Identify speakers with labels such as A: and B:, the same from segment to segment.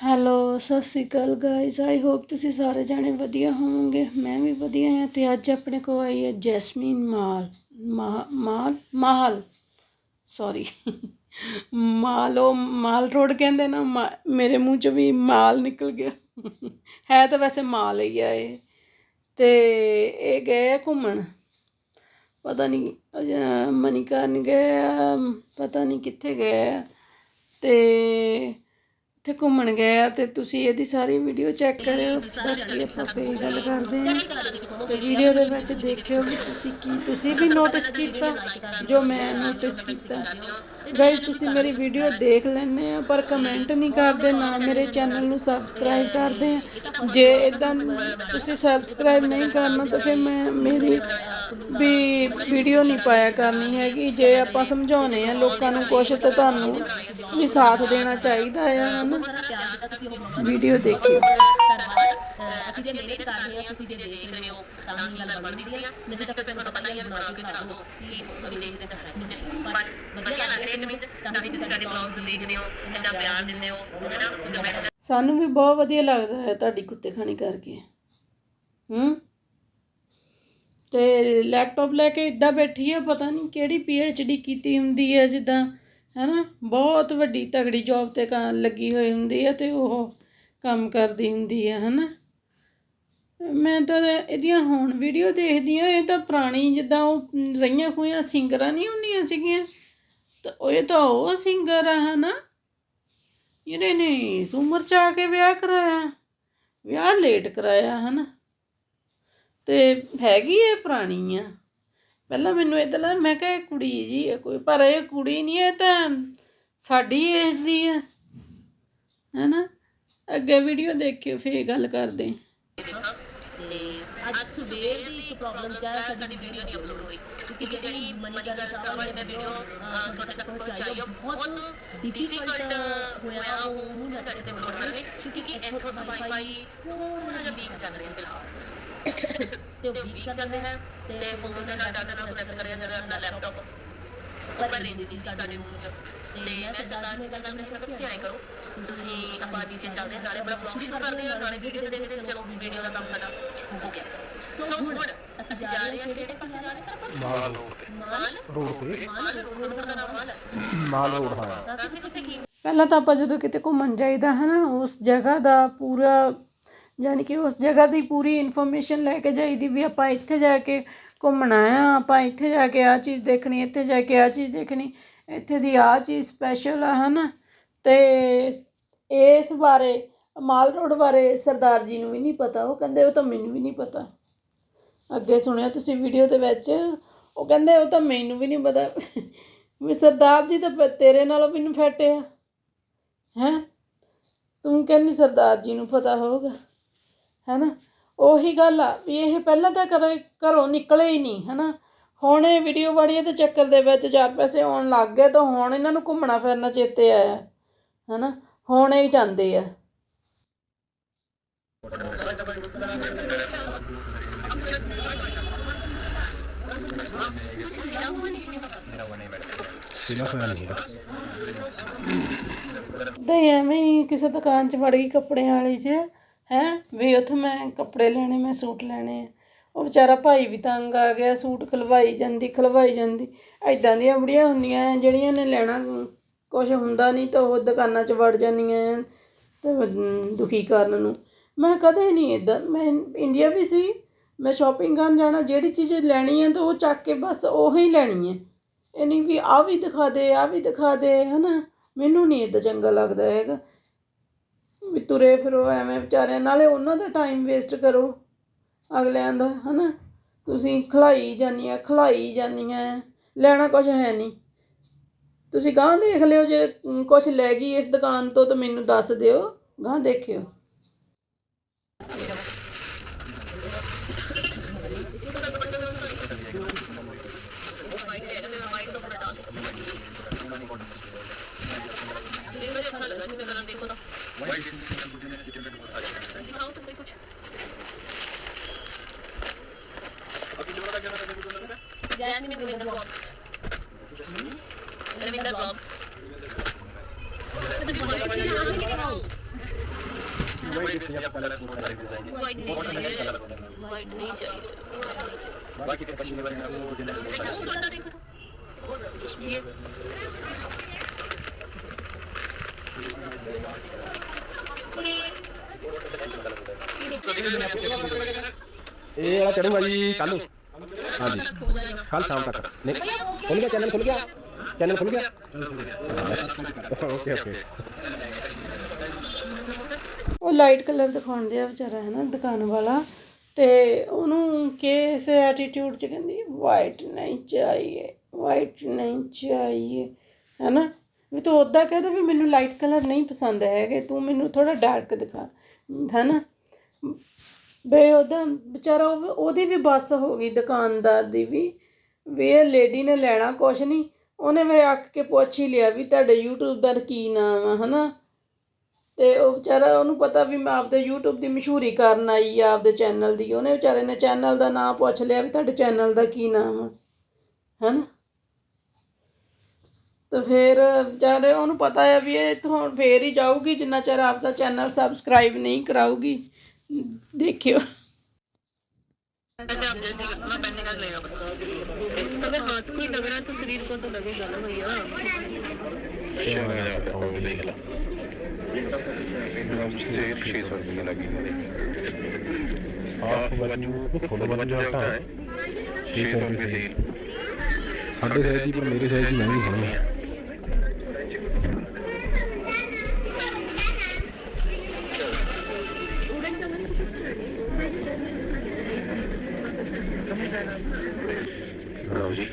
A: Hello ਸਤਿ ਸ਼੍ਰੀ ਅਕਾਲ guys I hope ਤੁਸੀਂ ਸਾਰੇ ਜਾਣੇ ਵਧੀਆ ਹੋਵੋਗੇ ਮੈਂ ਵੀ ਵਧੀਆ ਹਾਂ ਅਤੇ ਅੱਜ ਆਪਣੇ ਕੋਲ ਆਈ ਹੈ ਜੈਸਮੀਨ ਮਾਲ ਮਾ- ਮਾਲ ਮਾਲ ਸੌਰੀ ਮਾਲ ਉਹ ਮਾਲ ਰੋਡ ਕਹਿੰਦੇ ਨਾ ਮਾ- ਮੇਰੇ ਮੂੰਹ ਚ ਵੀ ਮਾਲ ਨਿਕਲ ਗਿਆ ਹੈ ਤਾਂ ਵੈਸੇ ਮਾਲ ਹੀ ਆ ਇਹ ਤੇ ਇਹ ਗਏ ਆ ਘੁੰਮਣ ਪਤਾ ਨਹੀਂ ਮਨੀਕਰਨ ਗਏ ਆ, ਪਤਾ ਨਹੀਂ ਕਿੱਥੇ ਗਏ ਆ ਤੇ ਉੱਥੇ ਘੁੰਮਣ ਗਏ ਆ ਤੇ ਤੁਸੀਂ ਇਹਦੀ ਸਾਰੀ ਵੀਡੀਓ ਚੈੱਕ ਕਰਿਓ। ਬਾਕੀ ਆਪਾਂ ਫੇਰ ਗੱਲ ਕਰਦੇ ਹਾਂ। ਤੇ ਵੀਡੀਓ ਦੇ ਵਿੱਚ ਦੇਖਿਓ ਵੀ ਤੁਸੀਂ ਕੀ ਤੁਸੀਂ ਵੀ ਨੋਟਿਸ ਕੀਤਾ ਜੋ ਮੈਂ ਨੋਟਿਸ ਕੀਤਾ। ਗਾਇਸ ਤੁਸੀਂ ਮੇਰੀ ਵੀਡੀਓ ਦੇਖ ਲੈਂਦੇ ਆ ਪਰ ਕਮੈਂਟ ਨਹੀਂ ਕਰਦੇ ਨਾ ਮੇਰੇ ਚੈਨਲ ਨੂੰ ਸਬਸਕ੍ਰਾਈਬ ਕਰਦੇ ਆ ਜੇ ਇਦਾਂ ਤੁਸੀਂ ਸਬਸਕ੍ਰਾਈਬ ਨਹੀਂ ਕਰਨਾ ਤਾਂ ਫਿਰ ਮੈਂ ਮੇਰੀ ਵੀ ਵੀਡੀਓ ਨਹੀਂ ਪਾਇਆ ਕਰਨੀ ਹੈਗੀ। ਜੇ ਆਪਾਂ ਸਮਝਾਉਨੇ ਆ ਲੋਕਾਂ ਨੂੰ ਕੁਛ ਤੇ ਤੁਹਾਨੂੰ ਵੀ ਸਾਥ ਦੇਣਾ ਚਾਹੀਦਾ ਆ ਹਨਾ? ਵੀਡੀਓ ਦੇਖਿਓ।
B: ਧੰਨਵਾਦ। ਅਸੀਂ ਜੇ ਮਿਹਨਤ ਕਰ ਰਹੇ ਹਾਂ ਤੁਸੀਂ ਜੇ ਦੇਖ ਰਹੇ ਹੋ ਤਾਂ ਹੀ ਗੱਲ ਬਣਦੀ ਹੈ ਨਹੀਂ ਤਾਂ ਫਿਰ ਤੁਹਾਨੂੰ ਪਤਾ ਹੀ ਹੈ ਬਣਾ ਕੇ ਛੱਡ ਦੋ ਕਿ ਕਦੀ ਦੇਖਦੇ ਤਾਂ ਹੈ ਪਰ ਵਧੀਆ ਲੱਗ ਰਿਹਾ ਮੈਨੂੰ ਤਾਂ ਤੁਸੀਂ ਸਾਡੇ ਬਲੌਗਸ ਦੇਖਦੇ ਹੋ ਇੰਨਾ ਪਿਆਰ ਦਿੰਦੇ ਹੋ ਹੈਨਾ ਕਮੈਂਟ
A: ਸਾਨੂੰ ਵੀ ਬਹੁਤ ਵਧੀਆ ਲੱਗਦਾ ਹੈ ਤੁਹਾਡੀ ਕੁੱਤੇ ਖਾਣੀ ਕਰਕੇ। ਹੂੰ? ਤੇ ਲੈਪਟਾਪ ਲੈ ਕੇ ਇੱਦਾਂ ਬੈਠੀ ਹੈ ਪਤਾ ਨਹੀਂ ਕਿਹੜੀ ਡੀ ਕੀਤੀ ਹੁੰਦੀ ਹੈ ਜਿੱਦਾਂ। ਹੈ ਨਾ ਬਹੁਤ ਵੱਡੀ ਤਗੜੀ ਜੋਬ ਤੇ ਕ- ਲੱਗੀ ਹੋਈ ਹੁੰਦੀ ਹੈ ਅਤੇ ਉਹ ਕੰਮ ਕਰਦੀ ਹੁੰਦੀ ਹੈ ਨਾ ਮੈਂ ਤਾਂ ਇਹਦੀਆਂ ਹੁਣ ਵੀਡੀਓ ਦੇਖਦੀ ਹਾਂ ਇਹ ਤਾਂ ਪੁਰਾਣੀ ਜਿੱਦਾਂ ਉਹ ਰਹੀਆਂ ਹੋਈਆਂ ਸਿੰਗਰਾਂ ਨਹੀਂ ਹੁੰਦੀਆਂ ਸੀਗੀਆਂ? ਤਾਂ ਉਹ, ਇਹ ਤਾਂ ਉਹ ਸਿੰਗਰ ਆ ਹੈ ਨਾ ਇਹਨੇ ਨੇ ਇਸ ਉਮਰ ਚ ਆ ਕੇ ਵਿਆਹ ਕਰਾਇਆ, ਵਿਆਹ ਲੇਟ ਕਰਾਇਆ ਹੈ ਨਾ ਅਤੇ ਹੈਗੀ ਇਹ ਪੁਰਾਣੀ ਆ? ਪਹਿਲਾਂ ਮੈਨੂੰ ਇਦਾਂ ਲੱਗਾ ਮੈਂ ਕਿਹਾ ਇਹ ਕੁੜੀ ਜੀ ਹੈ ਕੋਈ ਪਰ ਇਹ ਕੁੜੀ ਨਹੀਂ ਇਹ ਤਾਂ ਸਾਡੀ ਏਜ ਦੀ ਆ। ਹੈਨਾ? ਅੱਗੇ ਵੀਡੀਓ ਦੇਖਿਓ ਫੇਰ ਗੱਲ ਕਰਦੇ ਹਾਂ।
B: ਤੇ ਅੱਜ ਸਵੇਰ ਦੀ ਇੱਕ ਪ੍ਰੋਬਲਮ ਚਾਹ ਸਾਡੀ ਵੀਡੀਓ ਨਹੀਂ ਅਪਲੋਡ ਹੋਈ। ਕਿਉਂਕਿ ਜਿਹੜੀ ਮਨੀ ਕਰਨ ਸਾਹਿਬ ਵਾਲੀ ਮੈਂ ਵੀਡੀਓ ਤੁਹਾਡੇ ਤੱਕ ਪਹੁੰਚਾਈ ਉਹ ਬਹੁਤ ਡਿਫਿਕਲਟ ਹੋਇਆ ਉਹ ਨੂੰ ਨੈਟ ਤੇ ਅਪਲੋਡ ਕਰਨੇ। ਕਿਉਂਕਿ ਇੱਥੋਂ ਦਾ ਵਾਈਫਾਈ ਥੋੜਾ ਜਿਹਾ ਵੀਕ ਚੱਲ ਰਿਹਾ ਫਿਲਹਾਲ। ਤੇ ਉਹ ਵੀਕ ਚੱਲ ਰਿਹਾ ਹੈ ਤੇ ਫੋਨ ਦੇ ਨਾਲ ਡਾਟਾ ਨਾਲ ਕਨੈਕਟ ਕਰਿਆ ਜਾਂਦਾ ਆਪਣਾ ਲੈਪਟਾਪ ਉੱਪਰ ਰੇਂਜ ਦੀ ਸਾਡੇ ਰੂਮ ਚ ਤੇ ਮੈਂ ਸਰਦਾਰ ਜੀ ਨਾਲ ਗੱਲ ਕਰੀ ਮੈਂ ਕਿਹਾ ਤੁਸੀਂ ਐਂ ਕਰੋ ਤੁਸੀਂ ਆਪਾਂ ਨੀਚੇ ਚੱਲਦੇ ਹਾਂ ਨਾਲੇ ਆਪਣਾ ਬਲੌਗ ਸ਼ੁਰੂ ਕਰਦੇ ਹਾਂ ਨਾਲੇ ਵੀਡੀਓ ਦੇਖਦੇ ਹਾਂ ਚਲੋ ਵੀਡੀਓ ਦਾ ਕੰਮ ਸਾਡਾ। ਹੋ। ਗਿਆ ਸੋ ਹੁਣ ਅਸੀਂ ਜਾ ਰਹੇ ਹਾਂ ਕਿਹੜੇ ਪਾਸੇ ਜਾ ਰਹੇ ਸਰ ਆਪਾਂ?
C: ਮਾਲ ਰੋਡ ਤੇ।
B: ਮਾਲ
C: ਰੋਡ ਤੇ।
B: ਮਾਲ ਰੋਡ ਦਾ ਨਾਮ ਮਾਲ ਹੈ।
C: ਮਾਲ ਰੋਡ ਹਾਂ।
B: ਤਾਂ ਤੁਸੀਂ ਕਿੱਥੇ ਕੀ
A: ਪਹਿਲਾਂ ਤਾਂ ਆਪਾਂ ਜਦੋਂ ਕਿਤੇ ਘੁੰਮਣ ਜਾਈਦਾ ਹੈ ਨਾ ਉਸ ਜਗ੍ਹਾ ਦਾ ਪੂਰਾ ਯਾਨੀ ਕਿ ਉਸ ਜਗ੍ਹਾ ਦੀ ਪੂਰੀ ਇਨਫੋਰਮੇਸ਼ਨ ਲੈ ਕੇ ਜਾਈਦੀ ਵੀ ਆਪਾਂ ਇੱਥੇ ਜਾ ਕੇ ਘੁੰਮਣਾ ਆ, ਆਪਾਂ ਇੱਥੇ ਜਾ ਕੇ ਆ ਚੀਜ਼ ਦੇਖਣੀ, ਇੱਥੇ ਜਾ ਕੇ ਆ ਚੀਜ਼ ਦੇਖਣੀ, ਇੱਥੇ ਦੀ ਆ ਚੀਜ਼ ਸਪੈਸ਼ਲ ਆ, ਹਨਾ? ਤੇ ਇਸ ਬਾਰੇ, ਮਾਲ ਰੋਡ ਬਾਰੇ ਸਰਦਾਰ ਜੀ ਨੂੰ ਵੀ ਨਹੀਂ ਪਤਾ, ਉਹ ਕਹਿੰਦੇ ਉਹ ਤਾਂ ਮੈਨੂੰ ਵੀ ਨਹੀਂ ਪਤਾ। ਅੱਗੇ ਸੁਣਿਆ ਤੁਸੀਂ ਵੀਡੀਓ ਦੇ ਵਿੱਚ, ਉਹ ਕਹਿੰਦੇ ਉਹ ਤਾਂ ਮੈਨੂੰ ਵੀ ਨਹੀਂ ਪਤਾ। ਵੀ ਸਰਦਾਰ ਜੀ ਤਾਂ ਤੇਰੇ ਨਾਲੋਂ ਵੀ ਨਫੈਟੇ ਆ। ਹੈ? ਤੂੰ ਕਹਿੰਦੀ ਸਰਦਾਰ ਜੀ ਨੂੰ ਪਤਾ ਹੋਊਗਾ। ਹੈਨਾ? ਉਹੀ ਗੱਲ ਆ ਵੀ ਇਹ ਪਹਿਲਾਂ ਤਾਂ ਘਰੋਂ ਘਰੋਂ ਨਿਕਲੇ ਹੀ ਨਹੀਂ ਹੈਨਾ? ਹੁਣ ਇਹ ਵੀਡੀਓ ਵਾੜੀਏ ਦੇ ਚੱਕਰ ਦੇ ਵਿੱਚ ਚਾਰ ਪੈਸੇ ਆਉਣ ਲੱਗ ਗਏ ਤਾਂ ਹੁਣ ਇਹਨਾਂ ਨੂੰ ਘੁੰਮਣਾ ਫਿਰਨਾ ਚੇਤੇ ਆਇਆ ਹੈਨਾ? ਹੁਣ ਇਹ ਜਾਂਦੇ ਆ। ਤੇ ਐਵੇਂ ਹੀ ਕਿਸੇ ਦੁਕਾਨ 'ਚ ਵੜ ਗਈ ਕੱਪੜਿਆਂ ਵਾਲੀ 'ਚ। ਹੈਂ? ਵੀ ਉੱਥੋਂ ਮੈਂ ਕੱਪੜੇ ਲੈਣੇ, ਮੈਂ ਸੂਟ ਲੈਣੇ ਆ। ਉਹ ਵਿਚਾਰਾ ਭਾਈ ਵੀ ਤੰਗ ਆ ਗਿਆ, ਸੂਟ ਖਲਵਾਈ ਜਾਂਦੀ ਖਲਵਾਈ ਜਾਂਦੀ। ਇੱਦਾਂ ਦੀਆਂ ਬੁੜੀਆਂ ਹੁੰਦੀਆਂ ਐ ਜਿਹੜੀਆਂ ਨੇ ਲੈਣਾ ਕੁਛ ਹੁੰਦਾ ਨਹੀਂ ਤਾਂ ਉਹ ਦੁਕਾਨਾਂ 'ਚ ਵੜ ਜਾਂਦੀਆਂ ਐ ਦੁਖੀ ਕਰਨ ਨੂੰ। ਮੈਂ ਕਦੇ ਨਹੀਂ ਇੱਦਾਂ ਮੈਂ ਇੰਡੀਆ ਵੀ ਸੀ, ਮੈਂ ਸ਼ੋਪਿੰਗ ਕਰਨ ਜਾਣਾ, ਜਿਹੜੀ ਚੀਜ਼ ਲੈਣੀ ਹੈ ਤਾਂ ਉਹ ਚੱਕ ਕੇ ਬਸ ਉਹ ਹੀ ਲੈਣੀ ਹੈ ਇਹ ਨਹੀਂ ਵੀ ਆਹ ਵੀ ਦਿਖਾ ਦੇ, ਆਹ ਵੀ ਦਿਖਾ ਦੇ ਹੈ ਨਾ ਮੈਨੂੰ ਨਹੀਂ ਇੱਦਾਂ ਚੰਗਾ ਲੱਗਦਾ ਹੈਗਾ। ਵੀ ਤੁਰੇ ਫਿਰੋ, ਐਵੇਂ ਵਿਚਾਰਿਆਂ ਨਾਲੇ। ਉਹਨਾਂ ਦਾ ਟਾਈਮ ਵੇਸਟ ਕਰੋ ਅਗਲਿਆਂ ਦਾ, ਹਨਾ? ਤੁਸੀਂ ਖਲਾਈ ਜਾਂਦੀਆਂ ਖਲਾਈ ਜਾਂਦੀਆਂ ਲੈਣਾ ਕੁਝ ਹੈ ਨਹੀਂ ਤੁਸੀਂ ਗਾਂ ਦੇਖ ਲਿਓ ਜੇ ਕੁਝ ਲੈ ਗਈ ਇਸ ਦੁਕਾਨ ਤੋਂ ਤਾਂ ਮੈਨੂੰ ਦੱਸ ਦਿਓ। ਗਾਂ ਦੇਖਿਓ।
D: Jasmine Reminder
E: Vlogs. Reminder Vlog. ये
C: ਕੱਲ ਸ਼ਾਮ ਤੱਕ। ਨਹੀਂ, ਖੁੱਲ ਗਿਆ ਚੈਨਲ, ਖੁੱਲ ਗਿਆ। ਚੈਨਲ ਖੁੱਲ ਗਿਆ? ਓਕੇ ਓਕੇ
A: ਉਹ ਲਾਈਟ ਕਲਰ ਦਿਖਾਉਂਦੇ ਆ ਵਿਚਾਰਾ ਹੈ ਨਾ ਦੁਕਾਨ ਵਾਲਾ ਤੇ ਉਹਨੂੰ ਕਿਸ ਐਟੀਟਿਊਡ ਚ ਕਹਿੰਦੀ ਵਾਈਟ ਨਹੀਂ ਚਾਹੀਏ ਵਾਈਟ ਨਹੀਂ ਚਾਹੀਏ। ਹੈ ਨਾ? ਵੀ ਤੂੰ ਉਦਾਂ ਕਹਿੰਦਾ ਵੀ ਮੈਨੂੰ ਲਾਈਟ ਕਲਰ ਨਹੀਂ ਪਸੰਦ ਹੈਗੇ, ਤੂੰ ਮੈਨੂੰ ਥੋੜਾ ਡਾਰਕ ਦਿਖਾ, ਹੈ ਨਾ? ਬਈ ਉਹਦਾ ਵਿਚਾਰਾ ਉਹਦੀ ਵੀ ਬੱਸ ਹੋ ਗਈ ਦੁਕਾਨਦਾਰ ਦੀ ਵੀ। ਵੀ ਇਹ ਲੇਡੀ ਨੇ ਲੈਣਾ ਕੁਛ ਨਹੀਂ। ਉਹਨੇ ਵੀ ਅੱਕ ਕੇ ਪੁੱਛ ਹੀ ਲਿਆ ਵੀ ਤੁਹਾਡੇ YouTube ਦਾ ਕੀ ਨਾਮ ਆ, ਹਨਾ? ਤੇ ਉਹ ਵਿਚਾਰਾ, ਉਹਨੂੰ ਪਤਾ ਵੀ ਮੈਂ ਆਪਦੇ YouTube ਦੀ ਮਸ਼ਹੂਰੀ ਕਰਨ ਆਈ ਆ, ਆਪਦੇ ਚੈਨਲ ਦੀ। ਉਹਨੇ ਵਿਚਾਰੇ ਨੇ ਚੈਨਲ ਦਾ ਨਾਮ ਪੁੱਛ ਲਿਆ ਵੀ ਤੁਹਾਡੇ ਚੈਨਲ ਦਾ ਕੀ ਨਾਮ ਆ, ਹਨਾ? ਤਾਂ ਫਿਰ ਵਿਚਾਰੇ, ਉਹਨੂੰ ਪਤਾ ਹੈ ਵੀ ਇਹ ਇੱਥੋਂ ਹੁਣ ਫੇਰ ਹੀ ਜਾਊਗੀ, ਜਿੰਨਾ ਚਿਰ ਆਪਦਾ ਚੈਨਲ ਸਬਸਕ੍ਰਾਈਬ ਨਹੀਂ ਕਰਾਊਗੀ। ਦੇਖਿਓ।
E: ऐसे आप जैसे उसमें पहनने का लगेगा बस अगर हाथ ही लग रहा है तो शरीर को तो लगेगा ना भैया
C: साढ़े छः की पर मेरे छः की
D: महंगी है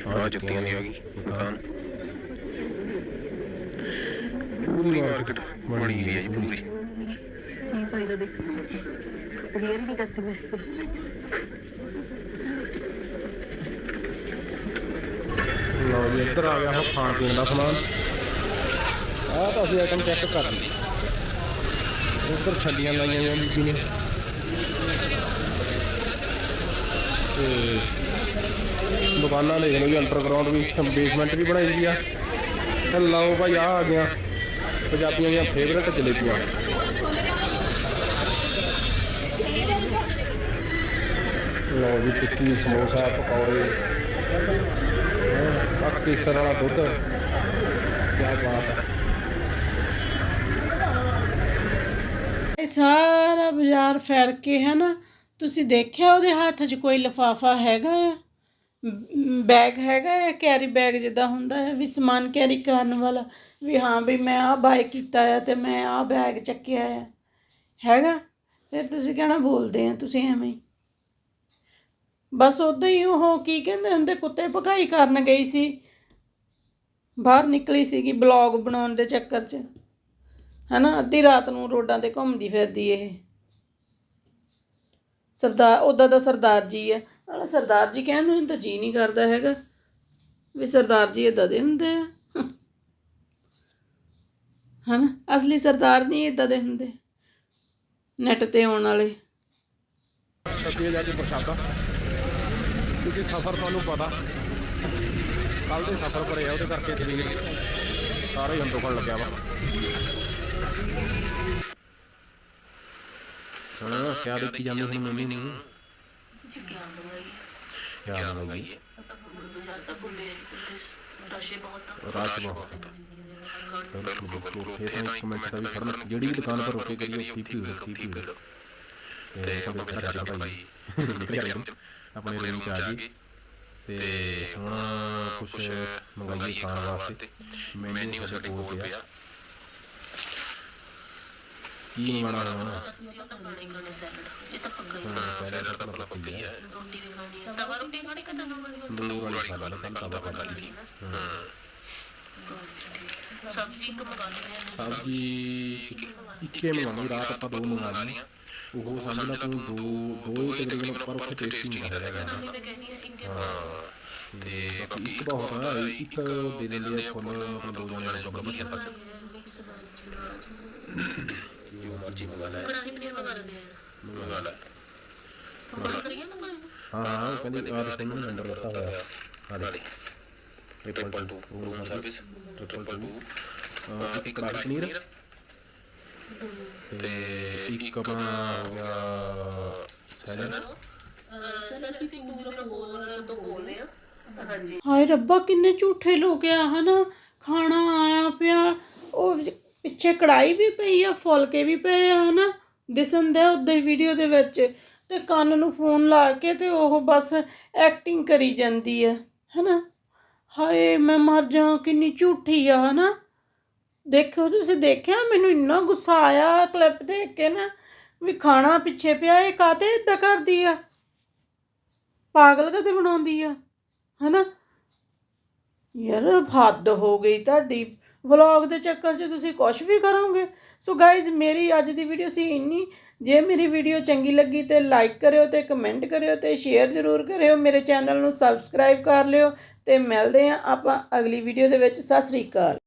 D: ਆ ਜੁੱਤੀਆਂ ਦੀ ਆ ਗਈ ਦੁਕਾਨ। ਪੂਰੀ ਮਾਰਕੀਟ ਬਣੀ ਹੋਈ ਹੈ ਜੀ ਪੂਰੀ।
E: ਕੀ ਫਾਇਦਾ ਦੇਖ। ਰੀਅਲ ਨਹੀਂ ਕਰਦੀ ਮੈਂ।
C: ਲਓ ਜੀ ਇੱਧਰ ਆ ਗਿਆ ਹੁਣ ਖਾਣ ਪੀਣ ਦਾ ਸਮਾਨ। ਆਹ ਤਾਂ ਅਸੀਂ ਆਈਟਮ ਚੈੱਕ ਕਰ ਲਈ। ਉੱਧਰ ਛੱਡੀਆਂ ਲਾਈਆਂ ਜਾਂ ਬੀਬੀ ਨੇ। ਤੇ ਦੁਕਾਨਾਂ ਦੇਖ ਲਓ ਜੀ ਅੰਡਰਗਰਾਉਂਡ ਵੀ ਬੇਸਮੈਂਟ ਵੀ ਬਣਾਈ ਹੋਈ ਆ। ਤੇ ਲਓ ਭਾਈ ਆ ਆ ਗਿਆ। ਪੰਜਾਬੀਆਂ ਦੀਆਂ ਫੇਵਰੇਟ ਜਲੇਬੀਆਂ। ਲਓ ਜੀ, ਟਿੱਕੀ, ਸਮੋਸਾ, ਪਕੌੜੇ। ਆ ਵਾਲਾ ਦੁੱਧ। ਕੀ ਬਾਤ ਹੈ
A: ਸਾਰਾ ਬਾਜ਼ਾਰ ਫੈਰ ਕੇ ਹੈ ਨਾ, ਤੁਸੀਂ ਦੇਖਿਆ ਉਹਦੇ ਹੱਥ 'ਚ ਕੋਈ ਲਿਫਾਫਾ ਹੈਗਾ ਹੈ ਬੈਗ ਹੈਗਾ ਹੈ ਕੈਰੀ ਬੈਗ ਜਿੱਦਾਂ ਹੁੰਦਾ ਹੈ, ਵੀ ਸਮਾਨ ਕੈਰੀ ਕਰਨ ਵਾਲਾ, ਵੀ ਹਾਂ ਵੀ ਮੈਂ ਆਹ ਬਾਏ ਕੀਤਾ ਆ ਅਤੇ ਮੈਂ ਆਹ ਬੈਗ ਚੱਕਿਆ ਆ ਹੈਗਾ? ਫਿਰ ਤੁਸੀਂ ਕਹਿਣਾ ਬੋਲਦੇ ਆ, ਤੁਸੀਂ ਐਵੇਂ ਹੀ। ਬਸ ਉਦਾਂ ਹੀ ਉਹ ਕੀ ਕਹਿੰਦੇ ਹੁੰਦੇ, ਕੁੱਤੇ ਭਗਾਈ ਕਰਨ ਗਈ ਸੀ। ਬਾਹਰ ਨਿਕਲੀ ਸੀਗੀ ਬਲੌਗ ਬਣਾਉਣ ਦੇ ਚੱਕਰ 'ਚ। ਹਨਾ, ਅੱਧੀ ਰਾਤ ਨੂੰ ਰੋਡਾਂ ਤੇ ਘੁੰਮਦੀ ਫਿਰਦੀ ਇਹ। ਸਰਦਾਰ ਉਹਦਾ ਦਾ ਸਰਦਾਰ ਜੀ ਆ। ਨਾਲੇ ਸਰਦਾਰ ਜੀ ਕਹਿਣ ਨੂੰ ਤਾਂ ਜੀ ਨਹੀਂ ਕਰਦਾ ਹੈਗਾ ਵੀ ਸਰਦਾਰ ਜੀ ਇਦਾਂ ਦੇ ਹੁੰਦੇ ਆ। ਹਨਾ? ਅਸਲੀ ਸਰਦਾਰ ਨਹੀਂ ਇਦਾਂ ਦੇ ਹੁੰਦੇ। ਨੈਟ ਤੇ ਆਉਣ ਵਾਲੇ।
C: ਛੱਡੀਏ ਜਾ ਕੇ ਪ੍ਰਸ਼ਾਦਾ। ਕਿਉਂਕਿ ਸਫ਼ਰ ਤੁਹਾਨੂੰ ਪਤਾ ਕੱਲ ਦੇ ਸਫ਼ਰ ਭਰੇ ਆ ਉਹਦੇ ਕਰਕੇ ਸਰੀਰ ਸਾਰਾ ਹੀ ਹੰਦੋਖਣ ਲੱਗਿਆ ਵਾ। ਹਾਂ ਕਿਆ ਦੇਖੀ ਜਾਂਦੀ ਹੁਣ ਮੰਮੀ ਨੂੰ?
E: मुझे क्या मंगाई
C: ਕਿਆ ਮੰਗਾਈ
E: अब बाजार तक घूमे रश बहुत था
C: ਰਾਸ਼ ਬਹੁਤ ਇਹ ਤਾਂ ਇੱਕ ਮਿੰਟ ਦਾ ਵੀ ਖੜਨਾ ਜਿਹੜੀ ਵੀ ਦੁਕਾਨ ਪਰ ਰੁਕੇ ਕਰੀ ਉੱਥੇ ਹੀ ਭੀੜ ਉੱਥੇ ਹੀ ਭੀੜ ਤੇ ਕਦੇ ਖੜਾ ਚੱਲ ਭਾਈ ਨਿਕਲ ਗਿਆ ਆਪਣੇ ਰੂਮ ਚ ਆ ਗਏ ਤੇ ਹੁਣ ਕੁਝ ਮੰਗਾਈਏ ਖਾਣ ਵਾਸਤੇ ਮੈਨੂ ਸਾਡੇ ਕੋਲ ਪਿਆ ਕੀ ਮੰਗਾਣਾ ਹੁਣ
E: ਅਸੀਂ ਤਾਂ ਖਾਣੇ ਹੀ ਖਾਣੇ ਸੈਲਡ ਇਹ ਤਾਂ ਪੱਕਾ ਹੀ
C: ਸੈਲਡ ਤਾਂ ਪਤਾ ਪਈ ਹੈ
E: ਰੋਟੀ ਵੀ ਖਾਣੀ ਹੈ ਤਵਾ ਰੋਟੀ ਖਾਣੀ ਕਿ ਤੰਦੂਰ ਵਾਲੀ ਰੋਟੀ
C: ਤੰਦੂਰ ਵਾਲੀ ਖਾ ਲਾ ਕੱਲ ਤਾਂ ਖਾ ਲਈ
E: ਸਬਜ਼ੀ ਇੱਕ ਮੰਗਾ ਲੈਂਦੇ ਹਾਂ
C: ਸਬਜ਼ੀ ਇੱਕੇ ਮੰਗਾਣੀ ਰਾਤ ਆਪਾਂ ਦੋ ਮੰਗਾ ਲਈ ਉਹ ਸਮਝ ਲਾ ਤੂੰ ਦੋ ਦੋ ਹੀ ਤਕਰੀਬਨ ਪਰ ਉੱਥੇ ਟੇਸਟ ਨਹੀਂ ਹੈਗਾ
E: ਮੈਂ ਕਹਿੰਦੀ ਹਾਂ ਇਨਕੇ
C: ਤੇ ਬਾਕੀ ਇੱਕ ਬਹੁਤ ਹੈ ਇੱਕ ਦੇ ਦਿੰਦੇ ਆ ਫੁੱਲ ਮਤਲਬ ਦੋ ਜਣੇ ਨੂੰ ਵਧੀਆ
E: ਮਿਕਸ
D: ਜੋ ਮਰਜ਼ੀ ਮੰਗਾ ਲੈ।
E: ਕੜਾਹੀ ਪਨੀਰ ਮੰਗਾ ਲੈਂਦੇ ਆ।
D: ਮੰਗਾ ਲੈ।
E: ਪਕੌੜੇ ਕਰੀਏ ਮੰਗਾ
C: ਹਾਂ ਹਾਂ ਉਹ ਕਹਿੰਦੀ ਆ ਦੇਖੋ ਮੈਨੂੰ ਨੰਬਰ ਦਿੱਤਾ ਹੋਇਆ ਆ ਦੇ
D: triple two room service triple two
C: ਇੱਕ ਕੜਾਹੀ ਪਨੀਰ। ਤੇ ਇੱਕ ਆਪਣਾ ਹੋ ਗਿਆ ਸੈਲਰ
B: ਸਰ ਅਸੀਂ 204 ਤੋਂ ਬੋਲ ਰਹੇ ਹਾਂ। ਹਾਂਜੀ।
A: ਹਾਏ ਰੱਬਾ ਕਿੰਨੇ ਝੂਠੇ ਲੋਕ ਆ ਹਨਾ? ਖਾਣਾ ਆਇਆ ਪਿਆ ਉਹ ਪਿੱਛੇ ਕੜਾਈ ਵੀ ਪਈ ਆ, ਫੁਲਕੇ ਵੀ ਪਏ ਆ, ਹਨਾ? ਦਿਸਣ ਦੇ ਉਦਾਂ ਵੀਡੀਓ ਦੇ ਵਿੱਚ। ਤੇ ਕੰਨ ਨੂੰ ਫੋਨ ਲਾ ਕੇ ਤੇ ਉਹ ਬਸ ਐਕਟਿੰਗ ਕਰੀ ਜਾਂਦੀ ਆ, ਹਨਾ? ਹਾਏ, ਮੈਂ ਮਰ ਜਾ ਕਿੰਨੀ ਝੂਠੀ ਆ, ਹਨਾ? ਦੇਖੋ ਤੁਸੀਂ ਦੇਖਿਆ? ਮੈਨੂੰ ਇੰਨਾ ਗੁੱਸਾ ਆਇਆ ਕਲਿੱਪ ਦੇਖ ਕੇ ਨਾ, ਵੀ ਖਾਣਾ ਪਿੱਛੇ ਪਿਆ, ਇਹ ਕਾਤੇ ਇਦਾਂ ਕਰਦੀ ਆ? ਪਾਗਲ ਕਦੇ ਬਣਾਉਂਦੀ ਆ, ਹਨਾ? ਯਾਰ, ਹੱਦ ਹੋ ਗਈ ਤੁਹਾਡੀ। ਵਲੌਗ ਦੇ ਚੱਕਰ 'ਚ ਤੁਸੀਂ ਕੁਝ ਵੀ ਕਰੋਗੇ। ਸੋ ਗਾਇਜ਼ ਮੇਰੀ ਅੱਜ ਦੀ ਵੀਡੀਓ ਸੀ ਇੰਨੀ। ਜੇ ਮੇਰੀ ਵੀਡੀਓ ਚੰਗੀ ਲੱਗੀ ਤੇ ਲਾਈਕ ਕਰਿਓ ਤੇ ਕਮੈਂਟ ਕਰਿਓ ਤੇ ਸ਼ੇਅਰ ਜ਼ਰੂਰ ਕਰਿਓ। ਮੇਰੇ ਚੈਨਲ ਨੂੰ ਸਬਸਕ੍ਰਾਈਬ ਕਰ ਲਿਓ ਤੇ ਮਿਲਦੇ ਆਂ ਆਪਾਂ ਅਗਲੀ ਵੀਡੀਓ ਦੇ ਵਿੱਚ। ਸਤਿ ਸ੍ਰੀ ਅਕਾਲ।